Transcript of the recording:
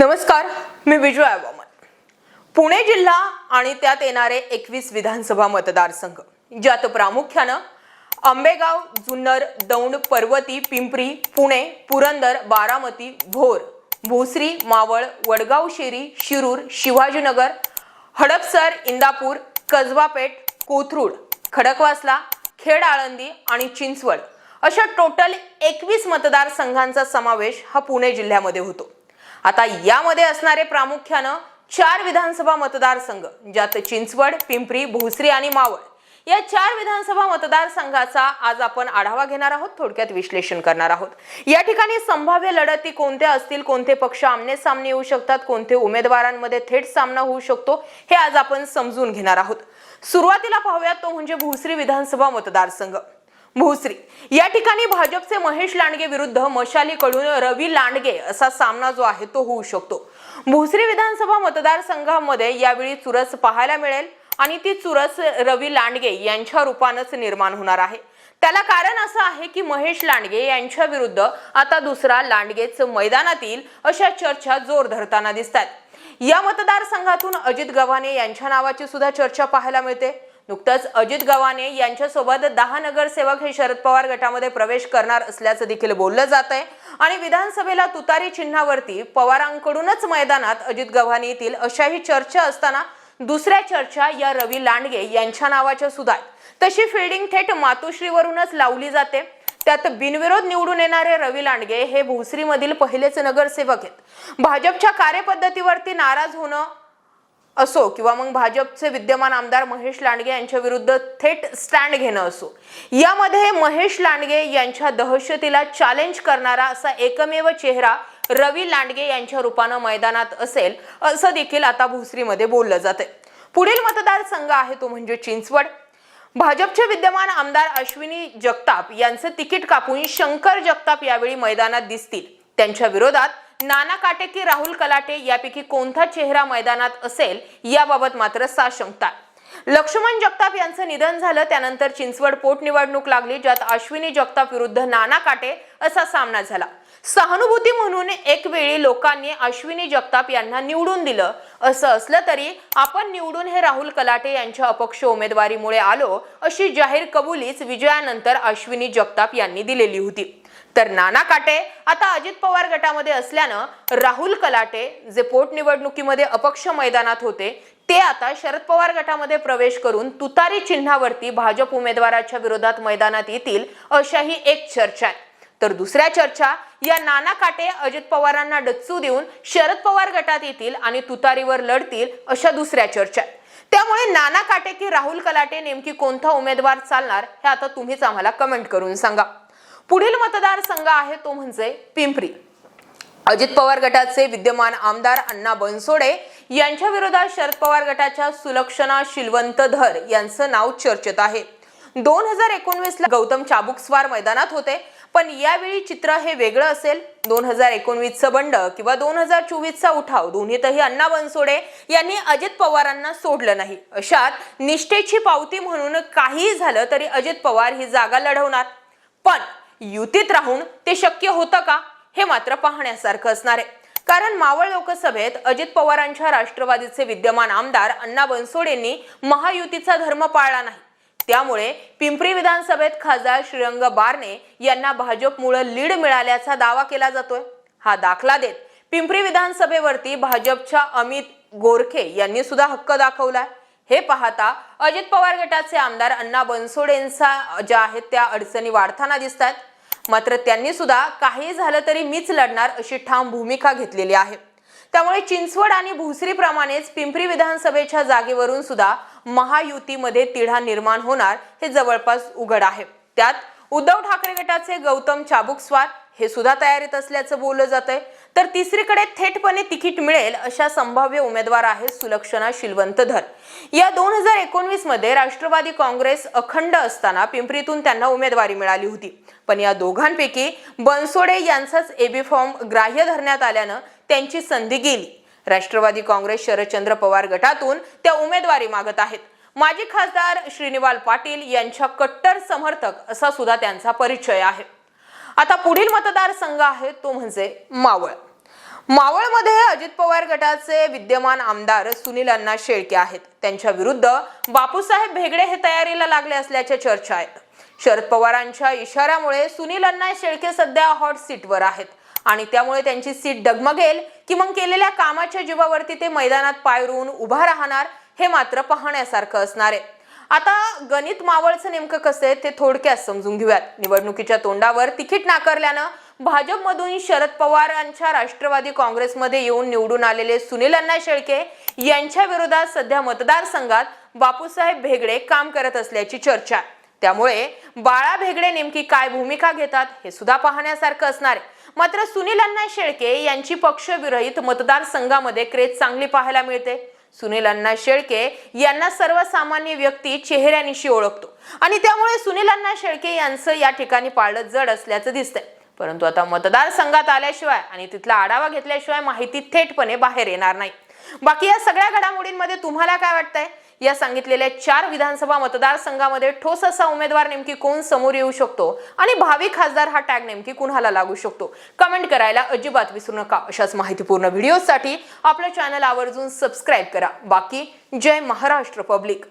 नमस्कार मी विजय आवामन पुणे जिल्हा आणि त्यात येणारे एकवीस विधानसभा मतदारसंघ ज्यात प्रामुख्यानं आंबेगाव जुन्नर दौंड पर्वती पिंपरी पुणे पुरंदर बारामती भोर भोसरी मावळ वडगाव शेरी शिरूर शिवाजीनगर हडपसर इंदापूर कसबापेठ कोथरूड खडकवासला खेड आळंदी आणि चिंचवड अशा टोटल एकवीस मतदारसंघांचा समावेश हा पुणे जिल्ह्यामध्ये होतो. आता यामध्ये असणारे प्रामुख्यानं चार विधानसभा मतदारसंघ ज्यात चिंचवड पिंपरी भोसरी आणि मावळ. या चार विधानसभा मतदारसंघाचा आज आपण आढावा घेणार आहोत थोडक्यात विश्लेषण करणार आहोत. या ठिकाणी संभाव्य लढती कोणत्या असतील कोणते पक्ष आमने सामने येऊ शकतात कोणते उमेदवारांमध्ये थेट सामना होऊ शकतो हे आज आपण समजून घेणार आहोत. सुरुवातीला पाहूयात तो म्हणजे भोसरी विधानसभा मतदारसंघ. भोसरी. या ठिकाणी भाजपचे महेश लांडगे विरुद्ध मशालीकडून रवी लांडगे असा सामना जो आहे तो होऊ शकतो. भोसरी विधानसभा मतदारसंघामध्ये यावेळी चुरस पाहायला मिळेल आणि ती चुरस रवी लांडगे यांच्या रूपानंच निर्माण होणार आहे. त्याला कारण असं आहे की महेश लांडगे यांच्या विरुद्ध आता दुसरा लांडगेच मैदानात येईल अशा चर्चा जोर धरताना दिसतात या मतदारसंघातून अजित गव्हाणे यांच्या नावाची सुद्धा चर्चा पाहायला मिळते. नुकतंच अजित गव्हाणे यांच्यासोबत दहा नगरसेवक हे शरद पवार गटामध्ये प्रवेश करणार असल्याचं देखील बोललं जात आहे आणि विधानसभेला तुतारी चिन्हावरती पवारांकडूनच मैदानात अजित गव्हाणे येतील अशाही चर्चा असताना दुसऱ्या चर्चा या रवी लांडगे यांच्या नावाच्या सुद्धा आहेत. तशी फिल्डिंग थेट मातोश्रीवरूनच लावली जाते. त्यात बिनविरोध निवडून येणारे रवी लांडगे हे भोसरीमधील पहिलेच नगरसेवक आहेत. भाजपच्या कार्यपद्धतीवरती नाराज होणं असो किंवा मग भाजपचे विद्यमान आमदार महेश लांडगे यांच्या विरुद्ध थेट स्टँड घेणं असो यामध्ये महेश लांडगे यांच्या दहशतीला चॅलेंज करणारा असा एकमेव चेहरा रवी लांडगे यांच्या रूपानं मैदानात असेल असं देखील आता भोसरीमध्ये बोललं जाते पुढील मतदारसंघ आहे तो म्हणजे चिंचवड. भाजपचे विद्यमान आमदार अश्विनी जगताप यांचं तिकीट कापून शंकर जगताप यावेळी मैदानात दिसतील. त्यांच्या विरोधात नाना काटे की राहुल कलाटे यापैकी कोणता चेहरा मैदानात असेल याबाबत मात्र साशंकता. लक्ष्मण जगताप यांचं निधन झालं त्यानंतर चिंचवड पोटनिवडणूक लागली ज्यात अश्विनी जगताप विरुद्ध नाना काटे असा सामना झाला. सहानुभूती म्हणून एक वेळी लोकांनी अश्विनी जगताप यांना निवडून दिलं. असं असलं तरी आपण निवडून हे राहुल कलाटे यांच्या अपक्ष उमेदवारीमुळे आलो अशी जाहीर कबुलीच विजयानंतर अश्विनी जगताप यांनी दिलेली होती. तर नाना काटे आता अजित पवार गटामध्ये असल्यानं राहुल कलाटे जे पोटनिवडणुकीमध्ये अपक्ष मैदानात होते ते आता शरद पवार गटामध्ये प्रवेश करून तुतारी चिन्हावरती भाजप उमेदवाराच्या विरोधात मैदानात येतील अशाही एक चर्चा आहे. तर दुसऱ्या चर्चा या नाना काटे अजित पवारांना डच्चू देऊन शरद पवार गटात येतील आणि तुतारीवर लढतील अशा दुसऱ्या चर्चा त्यामुळे नाना काटे की राहुल कलाटे नेमकी कोणता उमेदवार चालणार हे आता तुम्हीच आम्हाला कमेंट करून सांगा. पुढील मतदारसंघ आहे तो म्हणजे पिंपरी. अजित पवार गटाचे विद्यमान आमदार अण्णा बनसोडे यांच्या विरोधात शरद पवार गटाच्या सुलक्षणा शिलवंत धर यांचं नाव चर्चेत आहे. दोन हजार एकोणवीसला गौतम चाबुकस्वार मैदानात होते पण यावेळी चित्र हे वेगळं असेल. दोन हजार एकोणवीसचं बंड किंवा दोन हजार चोवीसचा उठाव दोन्हीतही अण्णा बनसोडे यांनी अजित पवारांना सोडलं नाही. अशात निष्ठेची पावती म्हणून काहीही झालं तरी अजित पवार ही जागा लढवणार. पण युतीत राहून ते शक्य होतं का? हे मात्र पाहण्यासारखं असणार आहे. कारण मावळ लोकसभेत अजित पवारांच्या राष्ट्रवादीचे विद्यमान आमदार अण्णा बनसोडेंनी महायुतीचा धर्म पाळला नाही. त्यामुळे पिंपरी विधानसभेत खासदार श्रीरंग बारणे यांना भाजपमुळे लीड मिळाल्याचा दावा केला जातोय. हा दाखला देत पिंपरी विधानसभेवरती भाजपच्या अमित गोरखे यांनी सुद्धा हक्क दाखवलाय. हे पाहता अजित पवार गटाचे आमदार अण्णा बनसोडेंचा ज्या आहेत त्या अडचणी वाढताना दिसतात मात्र त्यांनी सुद्धा काही झालं तरी मीच लढणार अशी ठाम भूमिका घेतलेली आहे. त्यामुळे चिंचवड आणि भुसरीप्रमाणेच पिंपरी विधानसभेच्या जागेवरून सुद्धा महायुतीमध्ये तिढा निर्माण होणार हे जवळपास उघड आहे. त्यात उद्धव ठाकरे गटाचे गौतम चाबुकस्वार हे सुद्धा तयारीत असल्याचं बोललं जात आहे तर तिसरीकडे थेटपणे तिकीट मिळेल अशा संभाव्य उमेदवार आहेत सुलक्षणा शिलवंत धर. या दोन हजार एकोणवीसमध्ये राष्ट्रवादी काँग्रेस अखंड असताना पिंपरीतून त्यांना उमेदवारी मिळाली होती. पण या दोघांपैकी बनसोडे यांचाच एबी फॉर्म ग्राह्य धरण्यात आल्यानं त्यांची संधी गेली. राष्ट्रवादी काँग्रेस शरदचंद्र पवार गटातून त्या उमेदवारी मागत आहेत. माजी खासदार श्रीनिवाल पाटील यांच्या कट्टर समर्थक असा सुद्धा त्यांचा परिचय आहे. आता पुढील मतदारसंघ आहे तो म्हणजे मावळ. मावळमध्ये अजित पवार गटाचे विद्यमान आमदार सुनील अण्णा शेळके आहेत. त्यांच्या विरुद्ध बापूसाहेब भेगडे हे तयारीला लागले असल्याच्या चर्चा आहेत. शरद पवारांच्या इशाऱ्यामुळे सुनील अण्णा शेळके सध्या हॉट सीटवर आहेत आणि त्यामुळे त्यांची सीट डगमगेल की मग केलेल्या कामाच्या जीवावरती ते मैदानात पाय रोवून उभा राहणार हे मात्र पाहण्यासारखं असणार आहे. आता गणित मावळचं नेमकं कसं आहे ते थोडक्यात समजून घेऊयात. निवडणुकीच्या तोंडावर तिकीट नाकारल्यानं भाजपमधून शरद पवारांच्या राष्ट्रवादी काँग्रेसमध्ये येऊन निवडून आलेले सुनील अण्णा शेळके यांच्या विरोधात सध्या मतदारसंघात बापूसाहेब भेगडे काम करत असल्याची चर्चा. त्यामुळे बाळा भेगडे नेमकी काय भूमिका घेतात हे सुद्धा पाहण्यासारखं असणार मात्र सुनील अण्णा शेळके यांची पक्षविरहित मतदारसंघामध्ये क्रेज चांगली पाहायला मिळते. सुनील अण्णा शेळके यांना सर्वसामान्य व्यक्ती चेहऱ्यानिशी ओळखतो. आणि त्यामुळे सुनील अण्णा शेळके यांचं या ठिकाणी पाळलं जड असल्याचं दिसतंय. परंतु आता मतदारसंघात आल्याशिवाय आणि तिथला आढावा घेतल्याशिवाय माहिती थेटपणे बाहेर येणार नाही. बाकी या सगळ्या घडामोडींमध्ये तुम्हाला काय वाटतंय? या सांगितलेल्या चार विधानसभा मतदारसंघामध्ये ठोस असा उमेदवार नेमकी कोण समोर येऊ शकतो? आणि भावी खासदार हा टॅग नेमकी कुणाला लागू शकतो? कमेंट करायला अजिबात विसरू नका. अशाच माहितीपूर्ण व्हिडिओसाठी आपलं चॅनल आवर्जून सबस्क्राईब करा. बाकी जय महाराष्ट्र पब्लिक.